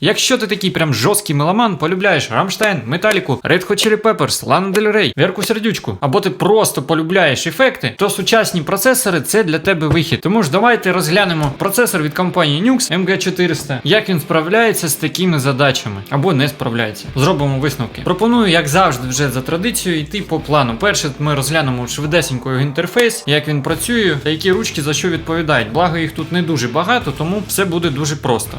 Якщо ти такий прям жорсткий меломан, полюбляєш Рамштайн, Металіку, Red Hot Chili Peppers, Lana Del Rey, Верку Сердючку, або ти просто полюбляєш ефекти, то сучасні процесори це для тебе вихід. Тому ж давайте розглянемо процесор від компанії Nux MG400, як він справляється з такими задачами або не справляється. Зробимо висновки. Пропоную, як завжди, вже за традицією, йти по плану. Перше, ми розглянемо швидесенько його інтерфейс, як він працює та які ручки за що відповідають. Благо їх тут не дуже багато, тому все буде дуже просто.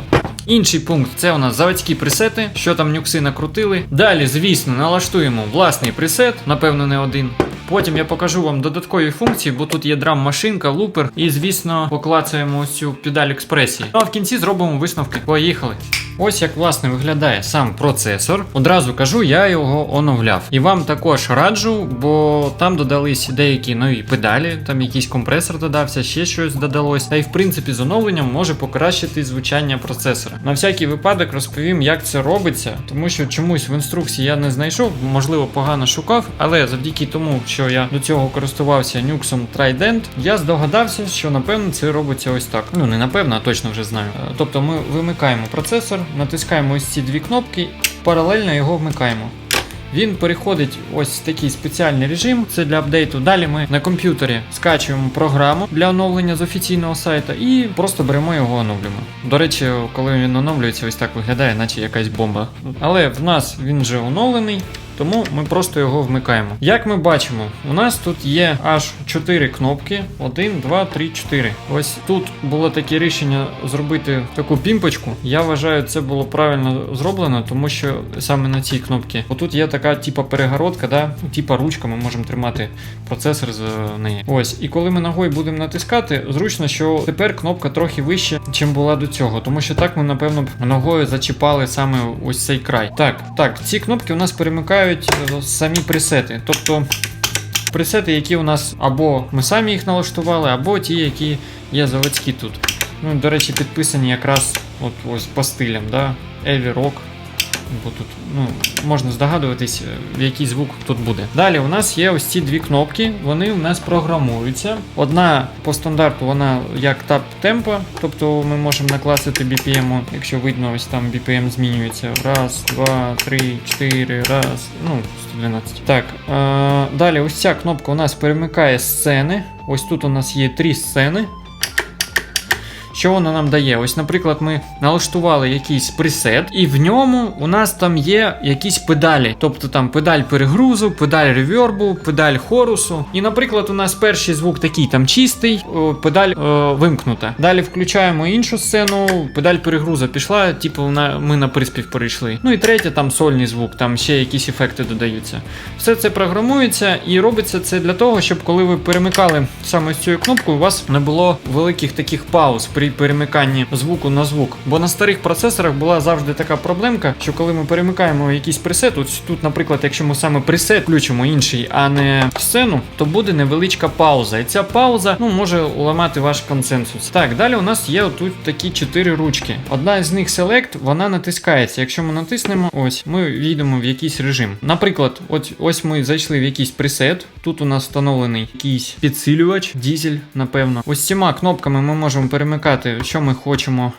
Інший пункт це у нас заводські пресети, що там нюкси накрутили. Далі, звісно, налаштуємо власний пресет, напевно, не один. Потім я покажу вам додаткові функції, бо тут є драм-машинка, лупер, і, звісно, поклацаємо ось цю педаль експресії. Ну а в кінці зробимо висновки. Поїхали. Ось як власне виглядає сам процесор. Одразу кажу, я його оновляв. І вам також раджу, бо там додались деякі нові педалі, там якийсь компресор додався, ще щось додалось. Та й в принципі з оновленням може покращити звучання процесора. На всякий випадок розповім, як це робиться, тому що чомусь в інструкції я не знайшов, можливо, погано шукав, але завдяки тому, що я до цього користувався нюксом Trident, я здогадався, що напевно це робиться ось так. Ну не напевно, а точно вже знаю. Е, Тобто ми вимикаємо процесор, натискаємо ось ці дві кнопки, паралельно його вмикаємо. Він переходить ось в такий спеціальний режим, це для апдейту. Далі ми на комп'ютері скачуємо програму для оновлення з офіційного сайту і просто беремо його оновлюємо. До речі, коли він оновлюється, ось так виглядає, наче якась бомба. Але в нас він вже оновлений. Тому ми просто його вмикаємо. Як ми бачимо, у нас тут є аж 4 кнопки: 1, 2, 3, 4. Ось тут було таке рішення зробити таку пімпочку. Я вважаю, це було правильно зроблено, тому що саме на цій кнопці. Отут є така типа перегородка, да? типа ручка, ми можемо тримати процесор з неї. Ось, і коли ми ногою будемо натискати, зручно, що тепер кнопка трохи вище, чим була до цього, тому що так ми, напевно, ногою зачіпали саме ось цей край. Так, так, ці кнопки у нас перемикають е, самі пресети. Тобто пресети, які у нас або ми самі їх налаштували, або ті, які є заводські тут. Ну, до речі, підписані якраз от ось по стилям, да? Heavy Rock. Бо тут ну, можна здогадуватись, е, який звук тут буде. Далі у нас є ось ці дві кнопки, вони у нас програмуються. Одна по стандарту, вона як тап темпо, тобто ми можемо накласти BPM, якщо видно, ось там BPM змінюється. Раз, два, три, чотири, раз, ну, 112. Так, е- далі ось ця кнопка у нас перемикає сцени. Ось тут у нас є три сцени. Що воно нам дає? Ось, наприклад, ми налаштували якийсь пресет, і в ньому у нас там є якісь педалі. Тобто там педаль перегрузу, педаль ревербу, педаль хорусу. І, наприклад, у нас перший звук такий там чистий, педаль о, вимкнута. Далі включаємо іншу сцену, педаль перегрузу пішла, типу на, ми на приспів перейшли. Ну і третє, там сольний звук, там ще якісь ефекти додаються. Все це програмується і робиться це для того, щоб коли ви перемикали саме з цією кнопкою, у вас не було великих таких пауз при перемиканні звуку на звук. Бо на старих процесорах була завжди така проблемка, що коли ми перемикаємо якийсь пресет, ось тут, наприклад, якщо ми саме пресет включимо інший, а не сцену, то буде невеличка пауза. І ця пауза ну, може уламати ваш консенсус. Так, далі у нас є тут такі чотири ручки. Одна з них Select, вона натискається. Якщо ми натиснемо, ось ми війдемо в якийсь режим. Наприклад, ось, ось ми зайшли в якийсь пресет. Тут у нас встановлений якийсь підсилювач, дізель, напевно. Ось цими кнопками ми можемо перемикати, що ми хочемо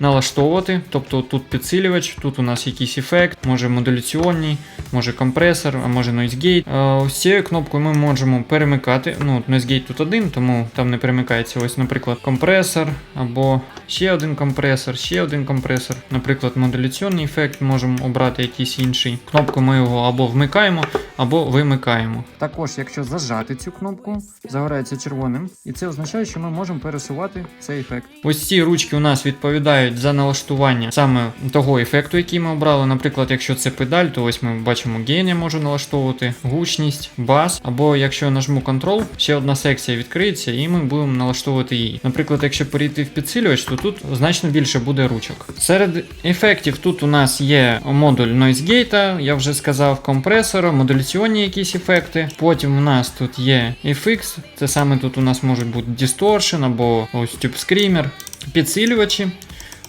налаштовувати. Тобто тут підсилювач, тут у нас якийсь ефект, може модуляційний, може компресор, а може noise. Е, Ось цією кнопкою ми можемо перемикати. Ну, noise gate тут один, тому там не перемикається. Ось, наприклад, компресор, або ще один компресор, ще один компресор. Наприклад, модуляційний ефект, можемо обрати якийсь інший. Кнопку ми його або вмикаємо, або вимикаємо. Також, якщо зажати цю кнопку, загорається червоним, і це означає, що ми можемо пересувати цей ефект. Ось ці ручки у нас відповідають за налаштування саме того ефекту, який ми обрали. Наприклад, якщо це педаль, то ось ми бачимо гейн я можу налаштовувати, гучність, бас. Або якщо я нажму Ctrl, ще одна секція відкриється, і ми будемо налаштовувати її. Наприклад, якщо перейти в підсилювач, то тут значно більше буде ручок. Серед ефектів тут у нас є модуль Noise Gate, я вже сказав, компресор, модуляційні якісь ефекти. Потім у нас тут є FX, це саме тут у нас можуть бути Distortion або ось Screamer, підсилювачі.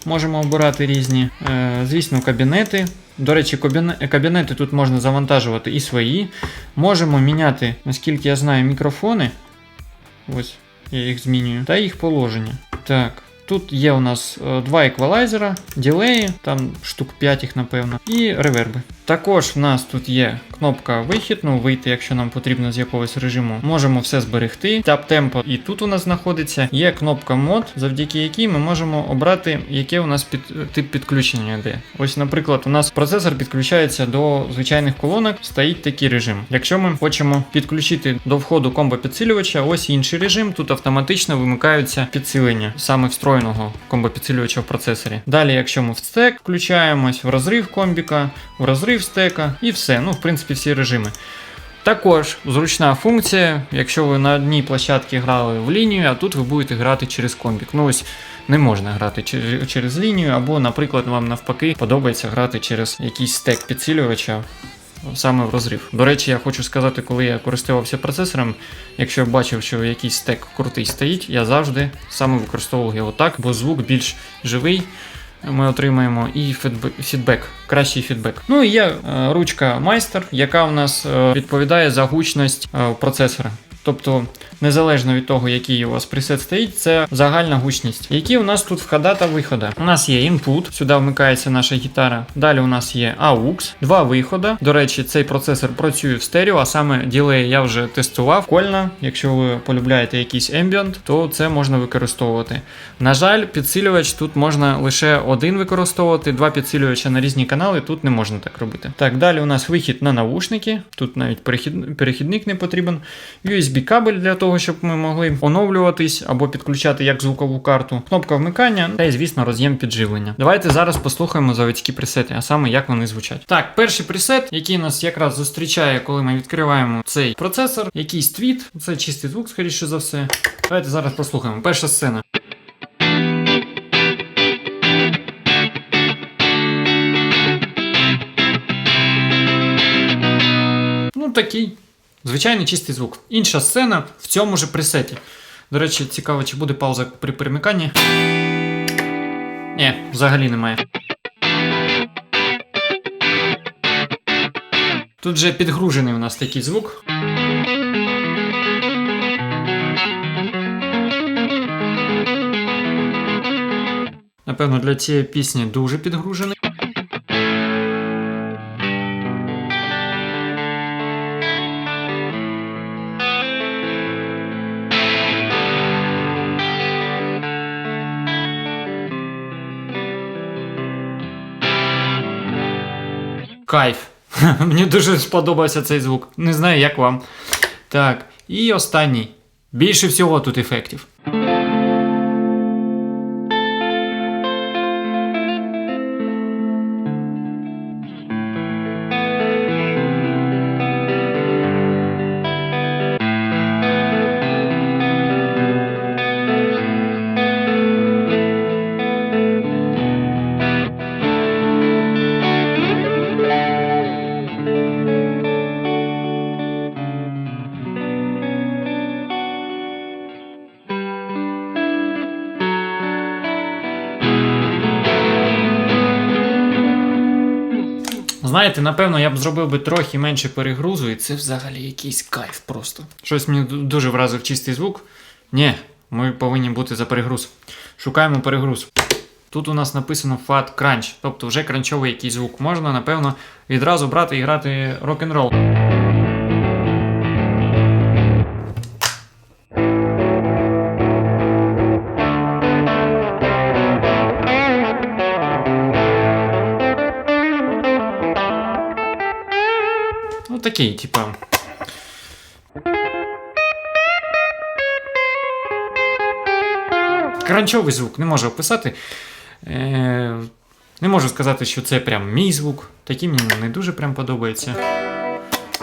Можемо обирати різні. Е, звісно, кабінети. До речі, кабінети тут можна завантажувати і свої. Можемо міняти, наскільки я знаю, мікрофони. Ось, я їх змінюю. Та їх положення. Так. Тут є у нас е, два еквалайзера, ділеї, там штук 5 їх, напевно, і реверби. Також в нас тут є кнопка вихід, ну вийти, якщо нам потрібно з якогось режиму. Можемо все зберегти. Тап темпо і тут у нас знаходиться. Є кнопка мод, завдяки якій ми можемо обрати, яке у нас під, тип підключення йде. Ось, наприклад, у нас процесор підключається до звичайних колонок, стоїть такий режим. Якщо ми хочемо підключити до входу комбо підсилювача, ось інший режим. Тут автоматично вимикаються підсилення саме встроєного комбо підсилювача в процесорі. Далі, якщо ми в стек включаємось, в розрив комбіка, в розрив стека і все. Ну, в принципі, всі режими. Також зручна функція, якщо ви на одній площадці грали в лінію, а тут ви будете грати через комбік. Ну ось не можна грати через лінію, або, наприклад, вам навпаки подобається грати через якийсь стек підсилювача. Саме в розрив. До речі, я хочу сказати, коли я користувався процесором, якщо я бачив, що якийсь стек крутий стоїть, я завжди саме використовував його так, бо звук більш живий. Ми отримаємо і фідбек, кращий фідбек. Ну і є е, ручка майстер, яка у нас е, відповідає за гучність е, процесора. Тобто, незалежно від того, який у вас пресет стоїть, це загальна гучність. Які у нас тут входа та вихода? У нас є інпут, сюди вмикається наша гітара. Далі у нас є AUX, два виходи. До речі, цей процесор працює в стерео, а саме ділей я вже тестував. Кольно, якщо ви полюбляєте якийсь ambient, то це можна використовувати. На жаль, підсилювач тут можна лише один використовувати, два підсилювача на різні канали, тут не можна так робити. Так, далі у нас вихід на навушники. Тут навіть перехідник не потрібен. USB кабель для того, щоб ми могли оновлюватись або підключати як звукову карту, кнопка вмикання та й, звісно, роз'єм підживлення. Давайте зараз послухаємо заводські пресети, а саме як вони звучать. Так, перший пресет, який нас якраз зустрічає, коли ми відкриваємо цей процесор, якийсь твіт, це чистий звук, скоріше за все. Давайте зараз послухаємо. Перша сцена. Ну, такий. Звичайний чистий звук. Інша сцена в цьому ж пресеті. До речі, цікаво, чи буде пауза при перемиканні. Ні, взагалі немає. Тут вже підгружений у нас такий звук. Напевно, для цієї пісні дуже підгружений. Кайф. Мені дуже сподобався цей звук. Не знаю, як вам. Так, і останній. Більше всього тут ефектів. Знаєте, напевно, я б зробив би трохи менше перегрузу, і це взагалі якийсь кайф просто. Щось мені дуже вразив чистий звук. Ні, ми повинні бути за перегруз. Шукаємо перегруз. Тут у нас написано Fat Crunch, тобто вже кранчовий якийсь звук. Можна, напевно, відразу брати і грати рок-н-рол. Такий, типа. Кранчовий звук, не можу описати. Е, не можу сказати, що це прям мій звук. Такий мені не дуже прям подобається.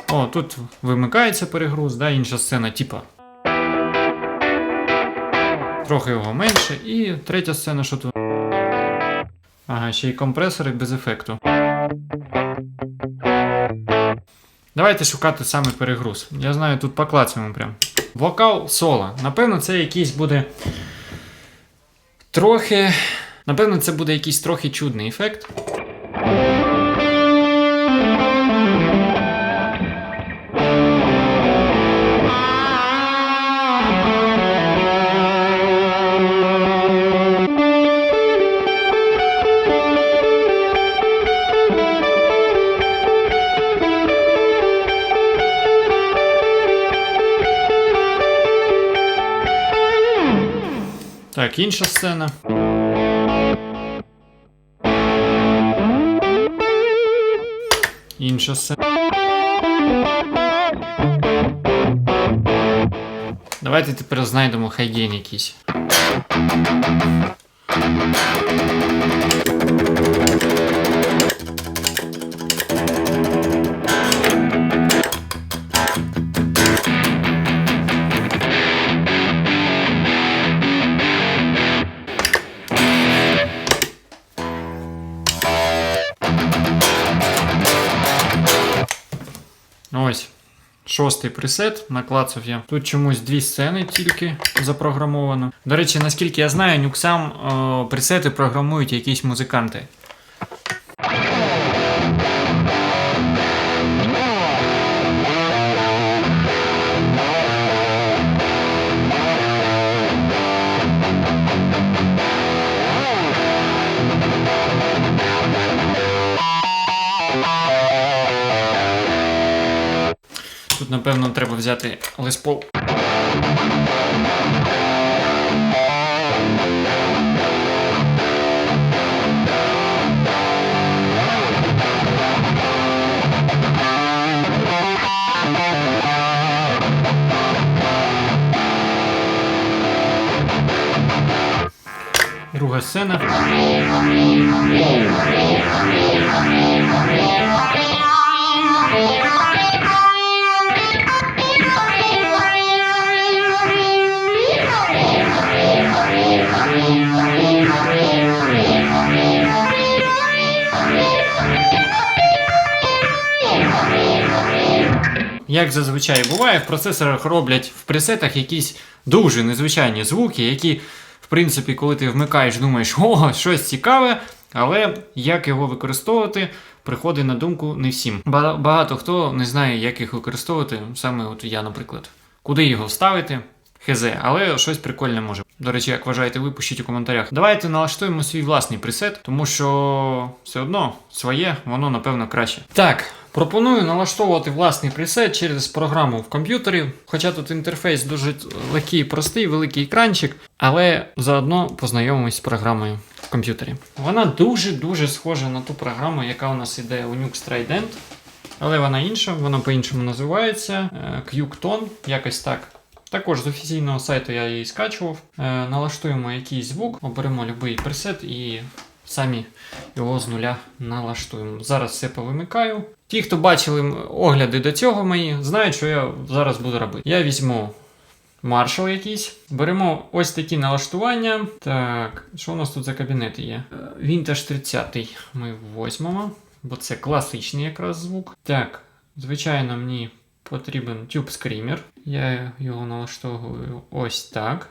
О, тут вимикається перегруз, да, інша сцена, типа. Трохи його менше. І третя сцена, що тут. Ага, ще й компресори без ефекту. Давайте шукати саме перегруз. Я знаю, тут поклацаємо прям. Вокал соло. Напевно, це якийсь буде. Трохи. Напевно, це буде якийсь трохи чудний ефект. Так, інша сцена. Інша сцена. Давайте тепер знайдемо хайгейн якийсь. Ось. Шостий пресет, наклацав я. Тут чомусь дві сцени тільки запрограмовано. До речі, наскільки я знаю, нюксам е, пресети програмують якісь музиканти. Напевно, треба взяти леспол. Друга сцена. Як зазвичай буває, в процесорах роблять в пресетах якісь дуже незвичайні звуки, які, в принципі, коли ти вмикаєш, думаєш, о, щось цікаве, але як його використовувати, приходить на думку не всім. Багато хто не знає, як їх використовувати, саме от я, наприклад. Куди його вставити? Хз, але щось прикольне може. До речі, як вважаєте, ви пишіть у коментарях. Давайте налаштуємо свій власний пресет, тому що все одно своє, воно напевно краще. Так, пропоную налаштовувати власний пресет через програму в комп'ютері. Хоча тут інтерфейс дуже легкий, і простий, великий екранчик, але заодно познайомимось з програмою в комп'ютері. Вона дуже-дуже схожа на ту програму, яка у нас іде у Nux Trident. Але вона інша, вона по-іншому називається е, Qtone, якось так. Також з офіційного сайту я її скачував. Е, налаштуємо якийсь звук, оберемо будь-який пресет і самі його з нуля налаштуємо. Зараз все повимикаю. Ті, хто бачили огляди до цього мої, знають, що я зараз буду робити. Я візьму маршал якийсь, беремо ось такі налаштування. Так, що у нас тут за кабінети є? Е, Vintage 30 ми візьмемо, бо це класичний якраз звук. Так, звичайно, мені потрібен Tube Screamer. Я його налаштовую ось так.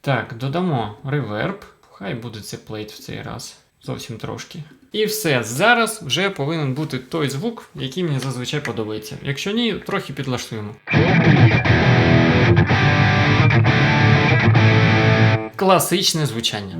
Так, додамо реверб. Хай буде це плейт в цей раз. Зовсім трошки. І все. Зараз вже повинен бути той звук, який мені зазвичай подобається. Якщо ні, трохи підлаштуємо. Класичне звучання.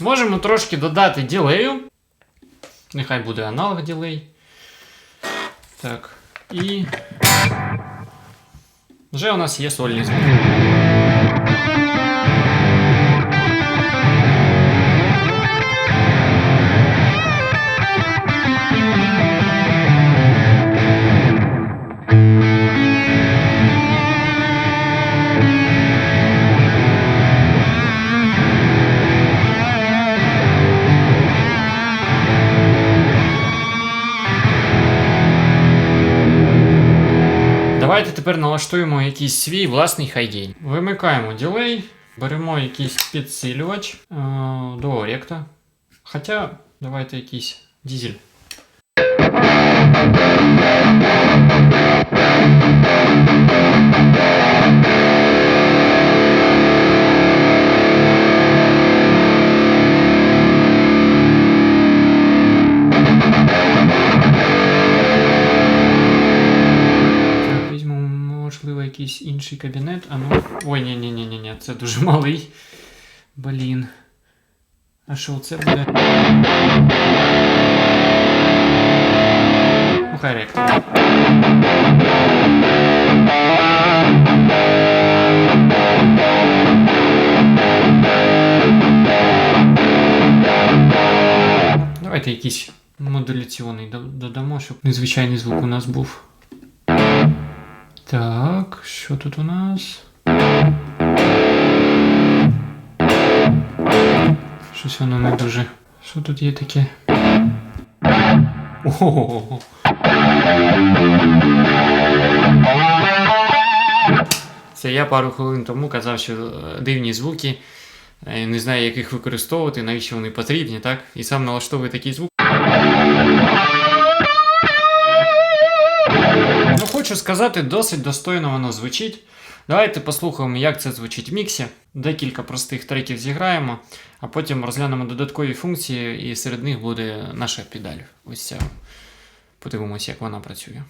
Можемо трошки додати ділею. Нехай буде аналог ділей. Так. І. Вже у нас є сольний звук. тепер налаштуємо якийсь свій власний хайгейн. Вимикаємо ділей, Беремо якийсь підсилювач е, до ректа. Хоча, давайте якийсь дізель. якийсь інший кабінет. А ну. Ой, ні, ні, ні, ні, ні, це дуже малий. Блін. А що це буде? Ну, хай ректор. Давайте якийсь модуляційний до- додамо, щоб незвичайний звук у нас був. Так, що тут у нас? Щось воно не дуже. Що тут є таке? Ого. Це я пару хвилин тому казав, що е, дивні звуки. е, Не знаю, як їх використовувати, навіщо вони потрібні, так? І сам налаштовую такий звук. Хочу сказати, досить достойно воно звучить. Давайте послухаємо, як це звучить в міксі. Декілька простих треків зіграємо, а потім розглянемо додаткові функції, і серед них буде наша педаль. Ось ця. Подивимося, як вона працює.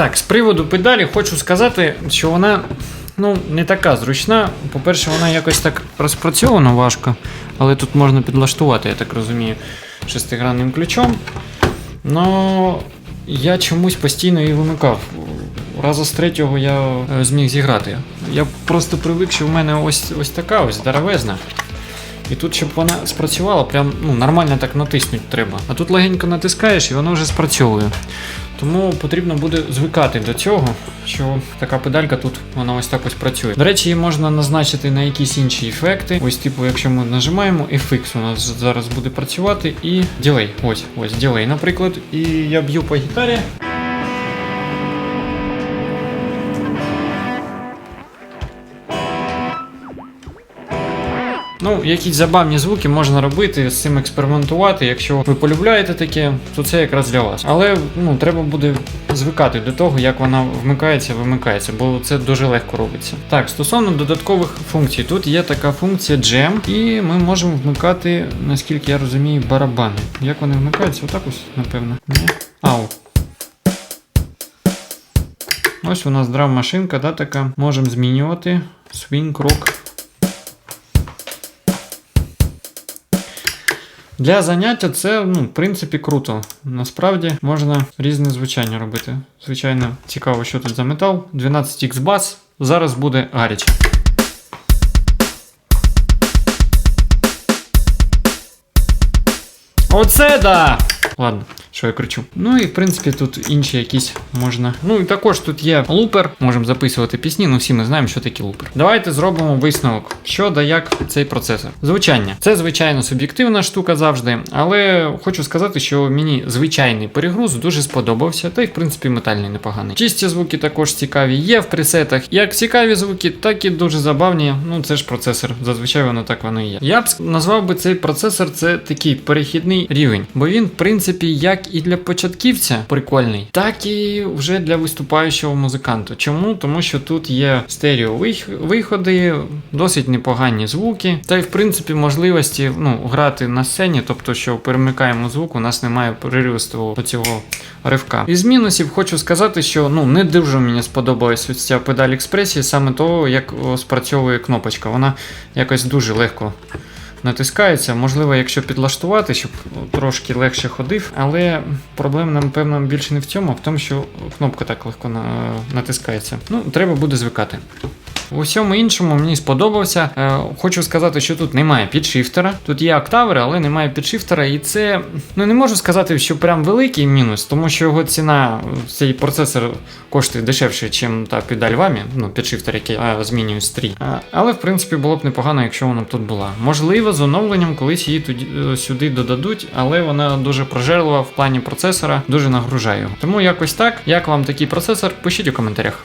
Так, з приводу педалі хочу сказати, що вона ну, не така зручна. По-перше, вона якось так розпрацьована важко, але тут можна підлаштувати, я так розумію, шестигранним ключом. Ну, я чомусь постійно її вимикав. Раза з третього я е, зміг зіграти. Я просто привик, що в мене ось, ось така ось здоровезна. І тут, щоб вона спрацювала, прям ну, нормально так натиснути треба. А тут легенько натискаєш і воно вже спрацьовує. Тому потрібно буде звикати до цього, що така педалька тут вона ось так ось працює. До речі, її можна назначити на якісь інші ефекти. Ось, типу, якщо ми нажимаємо, FX у нас зараз буде працювати і ділей. Ось, ось ділей, наприклад. І я б'ю по гітарі. Ну, якісь забавні звуки можна робити, з цим експериментувати. Якщо ви полюбляєте таке, то це якраз для вас. Але ну, треба буде звикати до того, як вона вмикається, вимикається, бо це дуже легко робиться. Так, стосовно додаткових функцій, тут є така функція Jam, і ми можемо вмикати, наскільки я розумію, барабани. Як вони вмикаються? Отак ось, напевно. Ау. Ось у нас драм-машинка, да, така. Можемо змінювати. Swing, rock. Для заняття це, ну, в принципі, круто. Насправді можна різне звучання робити. Звичайно, цікаво, що тут за метал. 12x бас. Зараз буде гаряче. Оце да! Ладно, що я кричу. Ну і в принципі тут інші якісь можна. Ну і також тут є лупер, можемо записувати пісні, ну всі ми знаємо, що таке лупер. Давайте зробимо висновок, що да як цей процесор. Звучання. Це звичайно суб'єктивна штука завжди, але хочу сказати, що мені звичайний перегруз дуже сподобався, та й в принципі метальний непоганий. Чисті звуки також цікаві є в пресетах. Як цікаві звуки, так і дуже забавні. Ну це ж процесор. Зазвичай воно так воно і є. Я б назвав би цей процесор це такий перехідний рівень, бо він, в принципі, як і для початківця прикольний, так і вже для виступаючого музиканта. Чому? Тому що тут є стерео виходи, досить непогані звуки, та й в принципі можливості ну, грати на сцені, тобто, що перемикаємо звук, у нас немає переривистого цього ривка. Із мінусів хочу сказати, що ну не дуже мені сподобалась ця педаль експресії, саме того, як спрацьовує кнопочка. Вона якось дуже легко натискається. Можливо, якщо підлаштувати, щоб трошки легше ходив, але проблема, напевно, більше не в цьому, а в тому, що кнопка так легко натискається. Ну, треба буде звикати. У всьому іншому мені сподобався. Е, хочу сказати, що тут немає підшифтера. Тут є октавери, але немає підшифтера. І це ну не можу сказати, що прям великий мінус, тому що його ціна, е, цей процесор коштує дешевше, ніж та педаль вамі, ну підшифтер, який а, змінює стрій. А, але в принципі було б непогано, якщо вона б тут була. Можливо, з оновленням колись її е, сюди додадуть, але вона дуже прожерлива в плані процесора, дуже нагружає його. Тому якось так. Як вам такий процесор? Пишіть у коментарях.